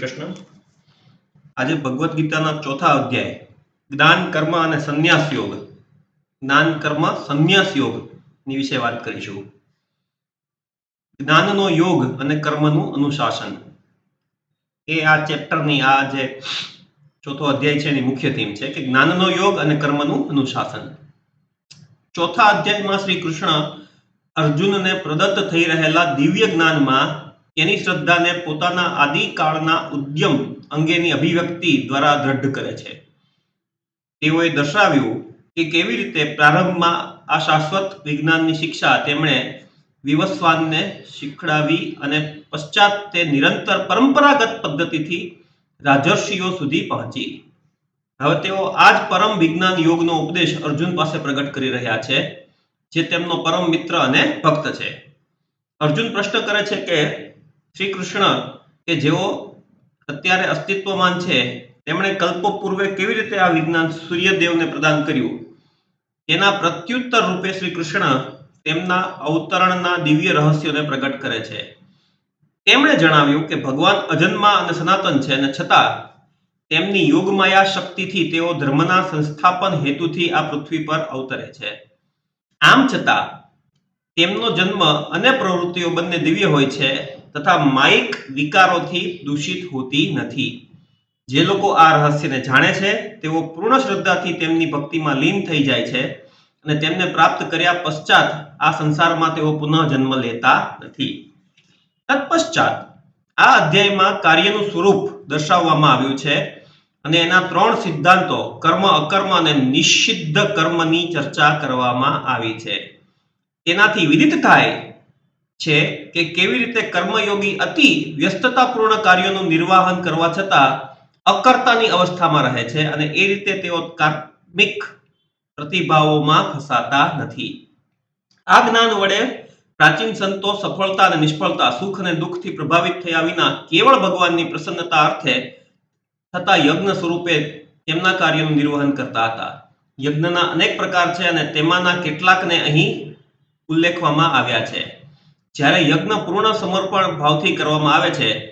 કૃષ્ણ. આજે ભગવદ્ ગીતાના ચોથા અધ્યાય, જ્ઞાન, કર્મ અને સંન્યાસ યોગ. જ્ઞાન, કર્મ, સંન્યાસ યોગની વિશે વાત કરીશું. જ્ઞાનનો યોગ અને કર્મનું અનુશાસન. એ આ ચેપ્ટરની, આ જે ચોથો અધ્યાય છે એની મુખ્ય થીમ છે કે જ્ઞાનનો યોગ અને કર્મનું અનુશાસન. ચોથા અધ્યાયમાં શ્રી કૃષ્ણ અર્જુનને પ્રદત્ત થઈ રહેલા દિવ્ય જ્ઞાનમાં તેની શ્રદ્ધાને પોતાના આદિકાળના ઉદ્યમ અંગેની અભિવ્યક્તિ દ્વારા દ્રઢ કરે છે. તેઓએ દર્શાવ્યું કે કેવી રીતે પ્રારંભમાં આ શાશ્વત વિજ્ઞાનની શિક્ષા તેમણે વિવસ્વાનને શીખડાવી અને પશ્ચાત તે નિરંતર પરંપરાગત પદ્ધતિથી રાજર્ષિઓ સુધી પહોંચી. હવે તેઓ આ જ પરમ વિજ્ઞાન યોગનો ઉપદેશ અર્જુન પાસે પ્રગટ કરી રહ્યા છે, જે તેમનો પરમ મિત્ર અને ભક્ત છે. અર્જુન પ્રશ્ન કરે છે કે શ્રી કૃષ્ણ કે જેઓ અત્યારે અસ્તિત્વમાન છે, તેમણે કલ્પો પૂર્વે કેવી રીતે આ વિજ્ઞાન સૂર્યદેવને પ્રદાન કર્યું? તેના પ્રત્યુત્તર રૂપે શ્રી કૃષ્ણ તેમના અવતરણના દિવ્ય રહસ્યોને પ્રગટ કરે છે. તેમણે જણાવ્યું કે ભગવાન અજન્મા અને સનાતન છે અને છતાં તેમની યોગમાયા શક્તિથી તેઓ ધર્મના સંસ્થાપન હેતુથી આ પૃથ્વી પર અવતરે છે. આમ છતાં તેમનો જન્મ અને પ્રવૃત્તિઓ બંને દિવ્ય હોય છે તથા માઇક વિકારોથી દૂષિત હોતી નથી. જે લોકો આ રહસ્યને જાણે છે, તેઓ પૂર્ણ શ્રદ્ધાથી તેમની ભક્તિમાં લીન થઈ જાય છે અને તેમને પ્રાપ્ત કર્યા પશ્ચાત આ સંસારમાં તેઓ પુનઃ જન્મ લેતા નથી. તત્પશ્ચાત આ અધ્યાયમાં કાર્યનું સ્વરૂપ દર્શાવવામાં આવ્યું છે અને એના ત્રણ સિદ્ધાંતો, કર્મ, અકર્મ અને નિષિદ્ધ કર્મની ચર્ચા કરવામાં આવી છે. તેનાથી વિદિત થાય છે કે કેવી રીતે કર્મયોગી અતિ વ્યસ્તતાપૂર્ણ કાર્યોનું નિર્વાહન કરવા છતાં અકર્તાની અવસ્થામાં રહે છે અને એ રીતે તેઓ કાર્મિક પ્રતિભાવોમાં ફસાતા નથી. આ જ્ઞાન વડે પ્રાચીન સંતો સફળતા અને નિષ્ફળતા, સુખ અને દુઃખથી પ્રભાવિત થયા વિના કેવળ ભગવાનની પ્રસન્નતા અર્થે થતા યજ્ઞ સ્વરૂપે તેમના કાર્યનું નિર્વહન કરતા હતા. યજ્ઞના અનેક પ્રકાર છે અને તેમાંના કેટલાકને અહીં ઉલ્લેખવામાં આવ્યા છે. જ્યારે યજ્ઞ પૂર્ણ સમર્પણ ભાવથી કરવામાં આવે છે,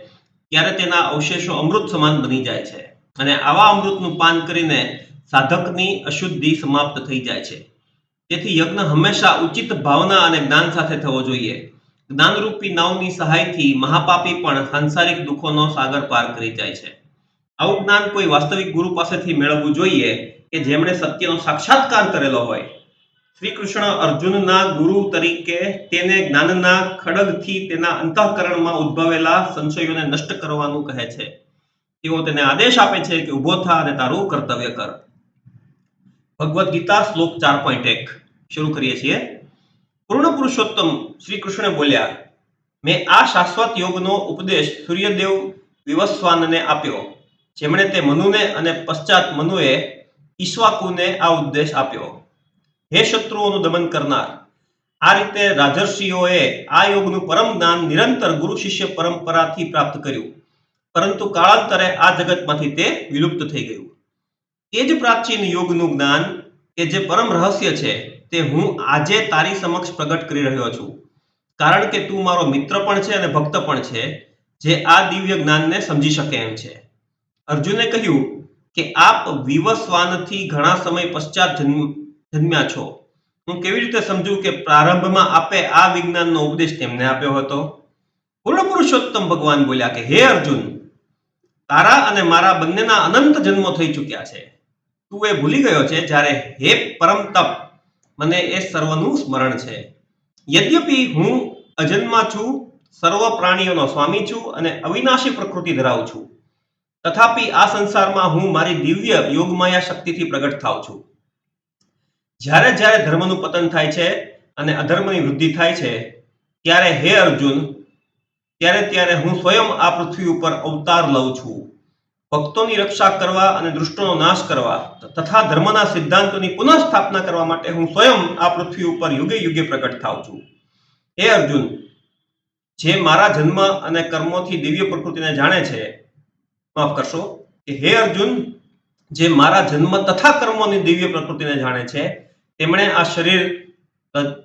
ત્યારે તેના અવશેષો અમૃત સમાન બની જાય છે અને આવા અમૃતનું પાન કરીને સાધકની અશુદ્ધિ સમાપ્ત થઈ જાય છે. તેથી યજ્ઞ હંમેશા ઉચિત ભાવના અને જ્ઞાન સાથે થવો જોઈએ. જ્ઞાનરૂપી નાવની સહાયથી મહાપાપી પણ સાંસારિક દુઃખોનો સાગર પાર કરી જાય છે. આવું જ્ઞાન કોઈ વાસ્તવિક ગુરુ પાસેથી મેળવવું જોઈએ કે જેમણે સત્યનો સાક્ષાત્કાર કરેલો હોય. શ્રી કૃષ્ણ અર્જુનના ગુરુ તરીકે તેને જ્ઞાનના ખડગથી તેના અંતઃકરણમાં ઉદ્ભવેલા સંશયોને નષ્ટ કરવાનું કહે છે. તેઓ તેને આદેશ આપે છે કે ઊભો થા અને તારું કર્તવ્ય કર. ભગવદ્ ગીતા શ્લોક ચાર પોઈન્ટ એક. શરૂ કરીએ છીએ. પૂર્ણ પુરુષોત્તમ શ્રી કૃષ્ણ બોલ્યા, મેં આ શાશ્વત યોગનો ઉપદેશ સૂર્યદેવ વિવસ્વાનને આપ્યો, જેમણે તે મનુને અને પશ્ચાત મનુએ ઈશ્વાકુને આ ઉપદેશ આપ્યો. હે શત્રુઓનું દમન કરનાર. આ રીતે રાજર્ષિઓએ આ યોગનું પરમ જ્ઞાન નિરંતર ગુરુ શિષ્ય પરંપરાથી પ્રાપ્ત કર્યું. પરંતુ કાળાંતરે આ જગતમાંથી તે વિલુપ્ત થઈ ગયું. તે જ પ્રાચીન યોગનું જ્ઞાન કે જે પરમ રહસ્ય છે તે હું આજે તારી સમક્ષ પ્રગટ કરી રહ્યો છું. કારણ કે તું મારો મિત્ર પણ છે અને ભક્ત પણ છે, જે આ દિવ્ય જ્ઞાનને સમજી શકે એમ છે. અર્જુને કહ્યું કે આપ વિવસ્વાનથી ઘણા સમય પશ્ચાત જન્મ જન્મ્યા છો. હું કેવી રીતે સમજું કે પ્રારંભમાં આપે આ વિજ્ઞાનનો ઉપદેશ તેમને આપ્યો હતો? પૂર્ણ પુરુષોત્તમ ભગવાન બોલ્યા કે, હે અર્જુન, તારા અને મારા બંનેના અનંત જન્મો થઈ ચૂક્યા છે. તું એ ભૂલી ગયો છે જ્યારે હે પરમ તપ, મને એ સર્વનું સ્મરણ છે. યદ્યપિ હું અજન્મા છું, સર્વ પ્રાણીઓનો સ્વામી છું અને અવિનાશી પ્રકૃતિ ધરાવું છું. તથાપિ આ સંસારમાં હું મારી દિવ્ય યોગમાયા શક્તિથી પ્રગટ થાઉં છું. જ્યારે જ્યારે ધર્મનું પતન થાય છે અને અધર્મની વૃદ્ધિ થાય છે, ત્યારે હે અર્જુન, ત્યારે ત્યારે હું સ્વયં આ પૃથ્વી ઉપર અવતાર લઉં છું. ભક્તોની રક્ષા કરવા અને દુષ્ટોનો નાશ કરવા તથા ધર્મના સિદ્ધાંતોની પુનઃ સ્થાપના કરવા માટે હું સ્વયં આ પૃથ્વી ઉપર યુગે યુગે પ્રગટ થાઉં છું. હે અર્જુન, જે મારા જન્મ અને કર્મોથી દિવ્ય પ્રકૃતિને જાણે છે, માફ કરશો, કે હે અર્જુન, જે મારા જન્મ તથા કર્મોની દિવ્ય પ્રકૃતિને જાણે છે તેમણે આ શરીર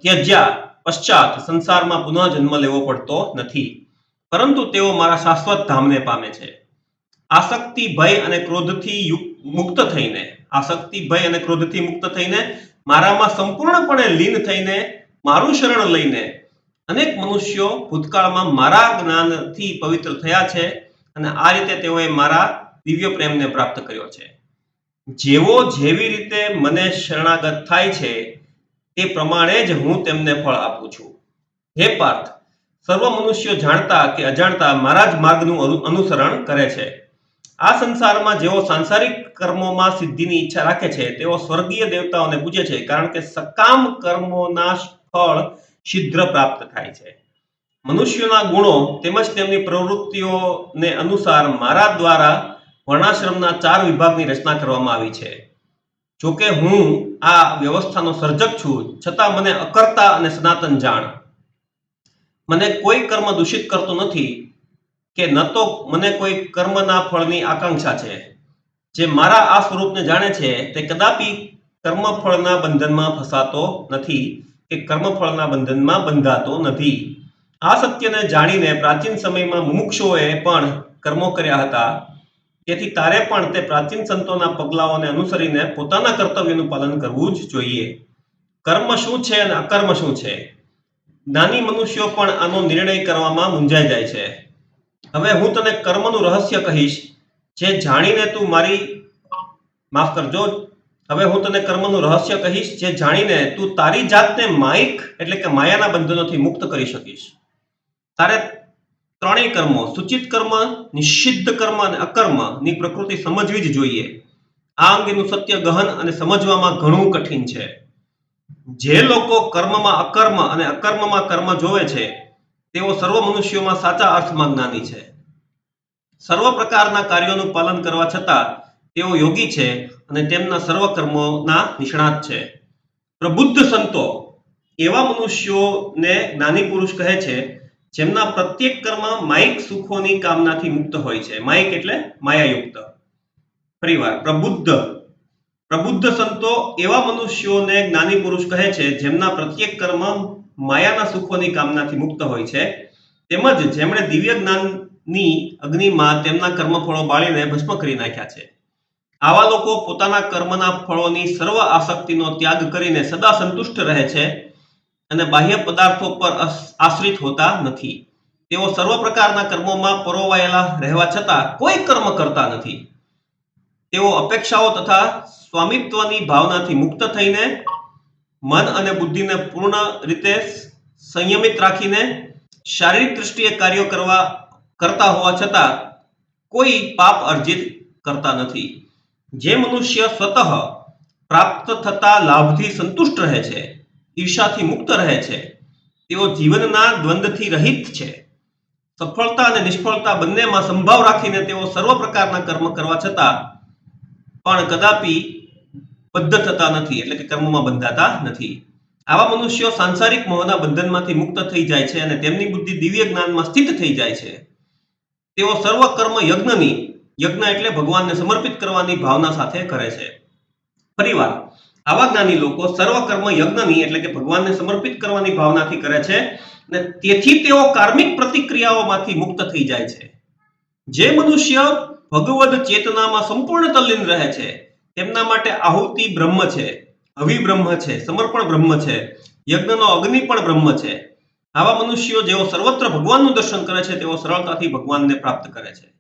ત્યજ્યા પશ્ચાત સંસારમાં પુનઃ જન્મ લેવો પડતો નથી. પરંતુ તેઓ મારા શાશ્વત ધામને પામે છે. આસક્તિ, ભય અને ક્રોધથી મુક્ત થઈને, આસક્તિ, ભય અને ક્રોધથી મુક્ત થઈને, મારામાં સંપૂર્ણપણે લીન થઈને, મારું શરણ લઈને, અનેક મનુષ્યો ભૂતકાળમાં મારા જ્ઞાનથી પવિત્ર થયા છે અને આ રીતે તેઓએ મારા દિવ્ય પ્રેમને પ્રાપ્ત કર્યો છે. જેવો જેવી રીતે મને શરણાગત થાય છે, તે પ્રમાણે જ હું તેમને ફળ આપું છું. હે પાર્થ, સર્વ મનુષ્યો જાણતા કે અજાણતા મારા જ માર્ગનું અનુસરણ કરે છે. આ સંસારમાં જેઓ સાંસારિક કર્મોમાં સિદ્ધિની ઈચ્છા રાખે છે, તેઓ સ્વર્ગીય દેવતાઓને પૂજે છે, કારણ કે સકામ કર્મોના ફળ શીઘ્ર પ્રાપ્ત થાય છે. મનુષ્યોના ગુણો તેમજ તેમની પ્રવૃત્તિઓને અનુસાર મારા દ્વારા વર્ણાશ્રમના ચાર વિભાગની રચના કરવામાં આવી છે. જોકે હું આ વ્યવસ્થાનો સર્જક છું, છતાં મને અકર્તા અને સનાતન જાણ. મને કોઈ કર્મ દૂષિત કરતો નથી કે ન તો મને કોઈ કર્મના ફળની આકાંક્ષા છે. જે મારા આ સ્વરૂપને જાણે છે તે કદાપી કર્મફળના બંધનમાં ફસાતો નથી કે કર્મફળના બંધનમાં બંધાતો નથી. આ સત્યને જાણીને પ્રાચીન સમયમાં મુમુક્ષોએ પણ કર્મો કર્યા હતા. તેથી તારે પણ તે પ્રાચીન સંતોના પગલાઓને અનુસરીને પોતાના કર્તવ્યનું પાલન કરવું જ જોઈએ. કર્મ શું છે અને અકર્મ શું છે? નાની મનુષ્યો પણ આનો નિર્ણય કરવામાં મૂંઝાઈ જાય છે. હવે હું તને કર્મનું રહસ્ય કહીશ, જે જાણીને તું મારી, માફ કરજો, હવે હું તને કર્મનું રહસ્ય કહીશ, જે જાણીને તું તારી જાતને માઇક, એટલે કે માયાના બંધનોથી મુક્ત કરી શકીશ. તારે ત્રણેય કર્મો, સૂચિત કર્મ, નિષિદ્ધ કર્મ અને અકર્મની પ્રકૃતિ સમજવી જ જોઈએ. આ અંગેનું સત્ય ગહન અને સમજવામાં ઘણું કઠિન છે. જે લોકો કર્મમાં અકર્મ અને અકર્મમાં કર્મ જોવે છે, તેઓ સર્વ મનુષ્યોમાં સાચા અર્થમાં જ્ઞાની છે. સર્વ પ્રકારના કાર્યોનું પાલન કરવા છતાં, તેઓ યોગી છે અને તેમના સર્વ કર્મોના નિષ્ણાત છે. પ્રબુદ્ધ સંતો એવા મનુષ્યોને જ્ઞાની પુરુષ કહે છે જેમના પ્રત્યેક કર્મ માઇક સુખોની કામનાથી મુક્ત હોય છે. માયિક એટલે માયાયુક્ત. પરિવાર પ્રબુદ્ધ. પ્રબુદ્ધ સંતો એવા મનુષ્યોને જ્ઞાની પુરુષ કહે છે, જેમના પ્રત્યેક કર્મ માયાના સુખોની કામનાથી મુક્ત હોય છે. તેમજ જેમણે દિવ્ય જ્ઞાનની અગ્નિમાં તેમના કર્મફળો બાળીને ભસ્મ કરી નાખ્યા છે. આવા લોકો પોતાના કર્મના ફળોની સર્વ આસક્તિનો ત્યાગ કરીને સદા સંતુષ્ટ રહે છે. અને બાહ્ય પદાર્થો પર આશ્રિત હોતા નથી. તેઓ સર્વ પ્રકારના કર્મોમાં પરોવાયેલા રહેવા છતાં કોઈ કર્મ કરતા નથી. તેઓ અપેક્ષાઓ તથા સ્વામિત્વની ભાવનાથી મુક્ત થઈને મન અને બુદ્ધિને પૂર્ણ રીતે સંયમિત રાખીને શારીરિક દૃષ્ટિએ કાર્યો કરવા, કરતા હોવા છતાં કોઈ પાપ અર્જિત કરતા નથી. જે મનુષ્ય સ્વતઃ પ્રાપ્ત થતા લાભથી સંતુષ્ટ રહે છે ઈર્ષાથી મુક્ત રહે છે. તેઓ જીવનના દ્વંદથી રહિત છે. સફળતા અને નિષ્ફળતા બંનેમાં સંભાવ રાખીને તેઓ સર્વ પ્રકારના કર્મ કરવા છતાં પણ કદાપી બદ્ધ થતા નથી, એટલે કે કર્મમાં બંધાતા નથી. આવા મનુષ્યો સાંસારિક મોહના બંધનમાંથી મુક્ત થઈ જાય છે અને તેમની બુદ્ધિ દિવ્ય જ્ઞાનમાં સ્થિત થઈ જાય છે. તેઓ સર્વ કર્મ યજ્ઞની, યજ્ઞ એટલે ભગવાનને સમર્પિત કરવાની ભાવના સાથે કરે છે. ફરીવાર આવા જ્ઞાની લોકો સર્વ કર્મ યજ્ઞની એટલે કે ભગવાનને સમર્પિત કરવાની ભાવનાથી કરે છે અને તેથી તેઓ કાર્મિક પ્રતિક્રિયાઓમાંથી મુક્ત થઈ જાય છે. જે મનુષ્ય ભગવદ ચેતનામાં સંપૂર્ણ તલ્લીન રહે છે, તેમના માટે આહુતિ બ્રહ્મ છે હવિ બ્રહ્મ છે, સમર્પણ બ્રહ્મ છે, યજ્ઞનો અગ્નિ પણ બ્રહ્મ છે. આવા મનુષ્યો જેઓ સર્વત્ર ભગવાનનું દર્શન કરે છે, તેઓ સરળતાથી ભગવાનને પ્રાપ્ત કરે છે.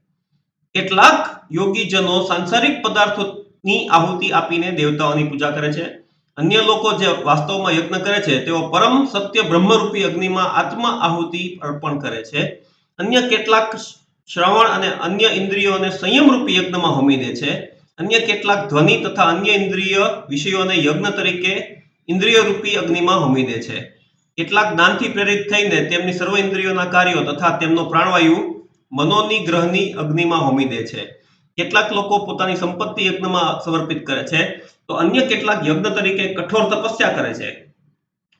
કેટલાક યોગીજનો સાંસારિક પદાર્થોની આહુતિ આપીને દેવતાઓની પૂજા કરે છે. અન્ય લોકો જે વાસ્તવમાં યજ્ઞ કરે છે, તેઓ પરમ સત્ય બ્રહ્મરૂપી અગ્નિમાં આત્મ આહુતિ અર્પણ કરે છે. અન્ય કેટલાક શ્રવણ અને અન્ય ઇન્દ્રિયોને સંયમરૂપી યજ્ઞમાં હોમી દે છે. અન્ય કેટલાક ધ્વનિ તથા અન્ય ઇન્દ્રિય વિષયોને યજ્ઞ તરીકે ઇન્દ્રિય રૂપી અગ્નિમાં હોમી દે છે. કેટલાક જ્ઞાનથી પ્રેરિત થઈને તેમની સર્વ ઇન્દ્રિયોના કાર્યો તથા તેમનો પ્રાણવાયુ મનોની ગ્રહની અગ્નિમાં હોમી દે છે. કેટલાક લોકો પોતાની સંપત્તિ યજ્ઞમાં સમર્પિત કરે છે. તો અન્ય કેટલાક યજ્ઞ તરીકે કઠોર તપસ્યા કરે છે.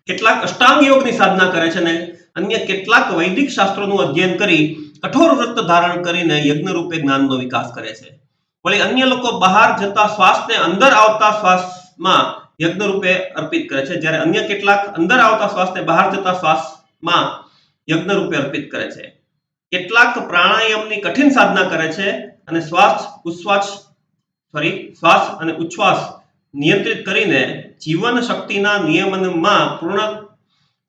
કેટલાક અષ્ટાંગ યોગની સાધના કરે છે અને અન્ય કેટલાક વૈદિક શાસ્ત્રોનું અધ્યયન કરી કઠોર વ્રત ધારણ કરીને યજ્ઞ રૂપે જ્ઞાનનો વિકાસ કરે છે. વળી અન્ય લોકો બહાર જતા શ્વાસને અંદર આવતા શ્વાસમાં યજ્ઞ રૂપે અર્પિત કરે છે. જ્યારે અન્ય કેટલાક અંદર આવતા શ્વાસને બહાર જતા શ્વાસમાં યજ્ઞ રૂપે અર્પિત કરે છે. કેટલાક પ્રાણાયામની કઠિન સાધના કરે છે. અને શ્વાસ, ઉચ્છ્વાસ સોરી શ્વાસ અને ઉચ્છ્વાસ નિયંત્રિત કરીને જીવન શક્તિના નિયમનમાં પૂર્ણ,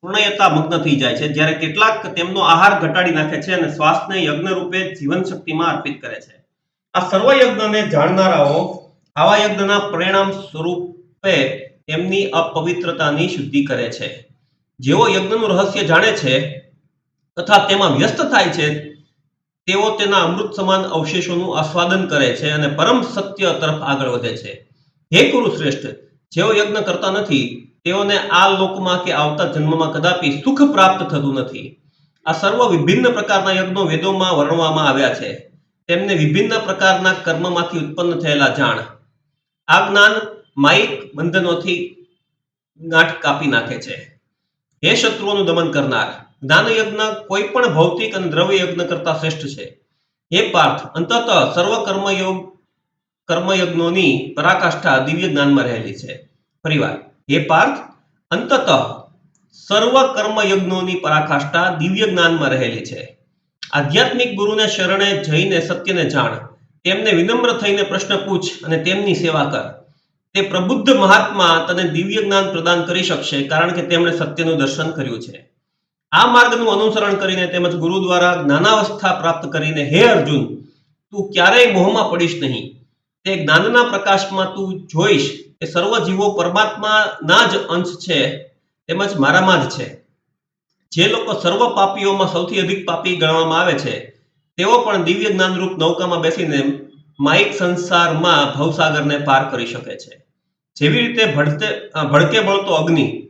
પૂર્ણયતા મગ્ન થઈ જાય છે. જ્યારે કેટલાક તેમનો આહાર ઘટાડી નાખે છે અને શ્વાસને યજ્ઞ રૂપે જીવન શક્તિમાં અર્પિત કરે છે. આ સર્વ યજ્ઞને જાણનારાઓ આવા યજ્ઞના પરિણામ સ્વરૂપે તેમની અપવિત્રતાની શુદ્ધિ કરે છે. જેઓ યજ્ઞનું રહસ્ય જાણે છે તથા તેમાં વ્યસ્ત થાય છે તેઓ તેના અમૃત સમાન અવશેષોનું આસ્વાદન કરે છે અને પરમ સત્ય તરફ આગળ વધે છે. હે કુરુ શ્રેષ્ઠ, જેઓ યજ્ઞ કરતા નથી, તેઓને આ લોકમાં કે આવતા જન્મમાં કદાપી સુખ પ્રાપ્ત થતું નથી. આ સર્વ વિભિન્ન પ્રકારના યજ્ઞો વેદોમાં વર્ણવામાં આવ્યા છે. તેમને વિભિન્ન પ્રકારના કર્મમાંથી ઉત્પન્ન થયેલા જાણ. આ જ્ઞાન માયિક બંધનોથી ગાંઠ કાપી નાખે છે. હે શત્રુઓનું દમન કરનાર જ્ઞાન યજ્ઞ કોઈ પણ ભૌતિક અને દ્રવ્ય યજ્ઞ કરતા શ્રેષ્ઠ છે. હે પાર્થ અંતત સર્વ કર્મયોગ કર્મયજ્ઞોની પરાકાષ્ઠા દિવ્ય જ્ઞાનમાં રહેલી છે. ફરીવાર હે પાર્થ અંતત સર્વ કર્મયજ્ઞોની પરાકાષ્ઠા દિવ્ય જ્ઞાનમાં રહેલી છે. આધ્યાત્મિક ગુરુને શરણે જઈને સત્યને જાણ, તેમને વિનમ્ર થઈને પ્રશ્ન પૂછ અને તેમની સેવા કર. તે પ્રબુદ્ધ મહાત્મા તને દિવ્ય જ્ઞાન પ્રદાન કરી શકશે કારણ કે તેમણે સત્યનું દર્શન કર્યું છે. આ માર્ગનું અનુસરણ કરીને તેમજ ગુરુ દ્વારા જ્ઞાનાવસ્થા પ્રાપ્ત કરીને, હે અર્જુન, તું ક્યારેય મોહમાં પડીશ નહીં. તે જ્ઞાનના પ્રકાશમાં તું જોઈશ. કે સર્વ જીવો પરમાત્માના જ અંશ છે, તેમજ મારામાં જ છે. જે લોકો સર્વ પાપીઓમાં સૌથી અધિક પાપી ગણવામાં આવે છે, તેઓ પણ દિવ્ય જ્ઞાનરૂપ નૌકામાં બેસીને માઇક સંસારમાં ભવસાગરને પાર કરી શકે છે. જેવી રીતે ભડતે ભડકે બળતો અગ્નિ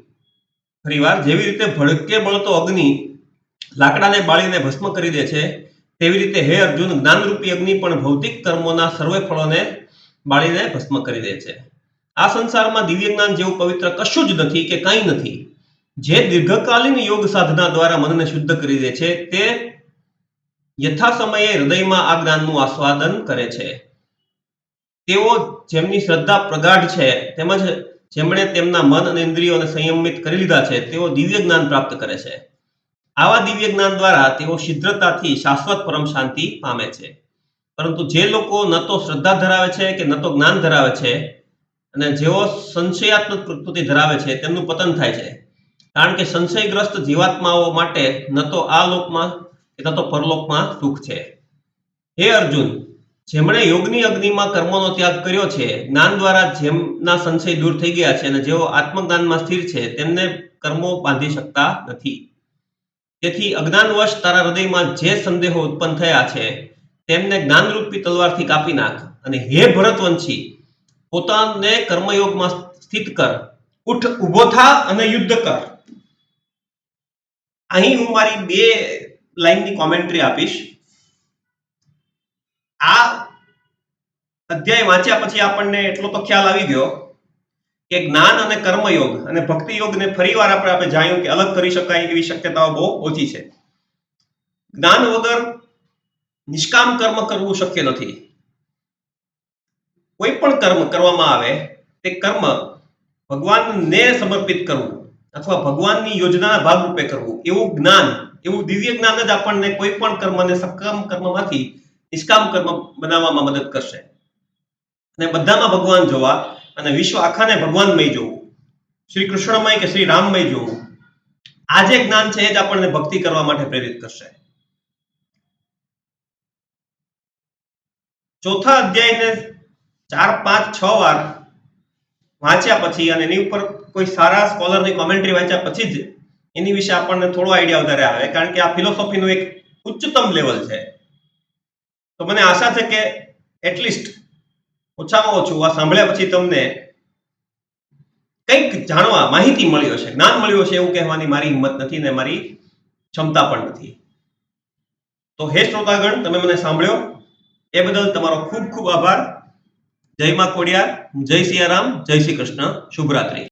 ફરીવાર જેવી રીતે ભડકે બળતો અગ્નિ લાકડાને બાળીને ભસ્મ કરી દે છે, તેવી રીતે હે અર્જુન, જ્ઞાનરૂપી અગ્નિ પણ ભૌતિક કર્મોના સર્વે ફળોને બાળીને ભસ્મ કરી દે છે. આ સંસારમાં દિવ્ય જ્ઞાન જેવું પવિત્ર કશું જ નથી કે કંઈ નથી. જે દીર્ઘકાલીન યોગ સાધના દ્વારા મનને શુદ્ધ કરી દે છે, તે યથા સમયે હૃદયમાં આ જ્ઞાનનું આસ્વાદન કરે છે. તેઓ જેમની શ્રદ્ધા પ્રગાઢ છે, તેમજ જેમણે તેમના મન અને ઇન્દ્રિયોને સંયમિત કરી લીધા છે, તેઓ દિવ્ય જ્ઞાન પ્રાપ્ત કરે છે. આવા દિવ્ય જ્ઞાન દ્વારા તેઓ શીઘ્રતાથી શાશ્વત પરમ શાંતિ પામે છે. પરંતુ જે લોકો ન તો શ્રદ્ધા ધરાવે છે કે ન તો જ્ઞાન ધરાવે છે, અને જેઓ સંશયાત્મક પ્રકૃતિ ધરાવે છે, તેમનું પતન થાય છે. કારણ કે સંશયગ્રસ્ત જીવાત્માઓ માટે ન તો આ લોકમાં ન તો પરલોકમાં સુખ છે. હે અર્જુન જેમણે યોગની અગ્નિમાં કર્મોનો ત્યાગ કર્યો છે, જ્ઞાન દ્વારા જેમના સંશય દૂર થઈ ગયા છે અને જેઓ આત્મજ્ઞાનમાં સ્થિર છે, તેમને કર્મો બાંધી શકતા નથી. તેથી અજ્ઞાનવશ તારા હૃદયમાં જે સંદેહો ઉત્પન્ન થયા છે, તેમને જ્ઞાનરૂપી તલવારથી કાપી નાખ અને હે ભરતવંશી, પોતાને કર્મયોગમાં સ્થિત કર, ઉઠ ઊભો થા અને યુદ્ધ કર. અહીં હું મારી બે લાઈનની કોમેન્ટ્રી આપીશ. આ અધ્યાય વાંચ્યા પછી આપણને એટલો તો ખ્યાલ આવી ગયો કે જ્ઞાન અને કર્મયોગ અને ભક્તિ યોગને ફરીવાર આપણે આપણે જાણ્યું કે અલગ કરી શકાય એવી શક્યતાઓ બહુ ઓછી છે. જ્ઞાન વગર નિષ્કામ કર્મ કરવું શક્ય નથી. કોઈ પણ કર્મ કરવામાં આવે તે કર્મ ભગવાનને સમર્પિત કરવું અથવા ભગવાનની યોજનાના ભાગરૂપે કરવું એવું જ્ઞાન, એવું દિવ્ય જ્ઞાન જ આપણને કોઈ પણ કર્મને સક્ષમ કર્મમાંથી નિષ્કામ કર્મ બનાવવામાં મદદ કરશે. અને બધામાં ભગવાન જોવા અને વિશ્વ આખાને ભગવાનમય જોવું. શ્રી કૃષ્ણમય કે શ્રી રામમય જોવું. આ જે જ્ઞાન છે એ જ આપણને ભક્તિ કરવા માટે પ્રેરિત કરશે. ચોથા અધ્યાયને ચાર, પાંચ, છ વાર વાંચ્યા પછી અને એની ઉપર કોઈ સારા સ્કોલરની કોમેન્ટ્રી વાંચ્યા પછી જ એની વિશે આપણને થોડો આઈડિયા વધારે આવે. કારણ કે આ ફિલોસોફીનું એક ઉચ્ચતમ લેવલ છે. તો મને આશા છે કે એટલીસ્ટ ઓછામાં ઓછું આ સાંભળ્યા પછી તમને કંઈક જાણવા, માહિતી મળી હશે, જ્ઞાન મળ્યું હશે એવું કહેવાની મારી હિંમત નથી ને મારી ક્ષમતા પણ નથી. તો હે શ્રોતાગણ, તમે મને સાંભળ્યો? એ બદલ તમારો ખૂબ ખૂબ આભાર. જય માં કોડિયાર, જય સિયારામ, જય શ્રી કૃષ્ણ. શુભરાત્રી.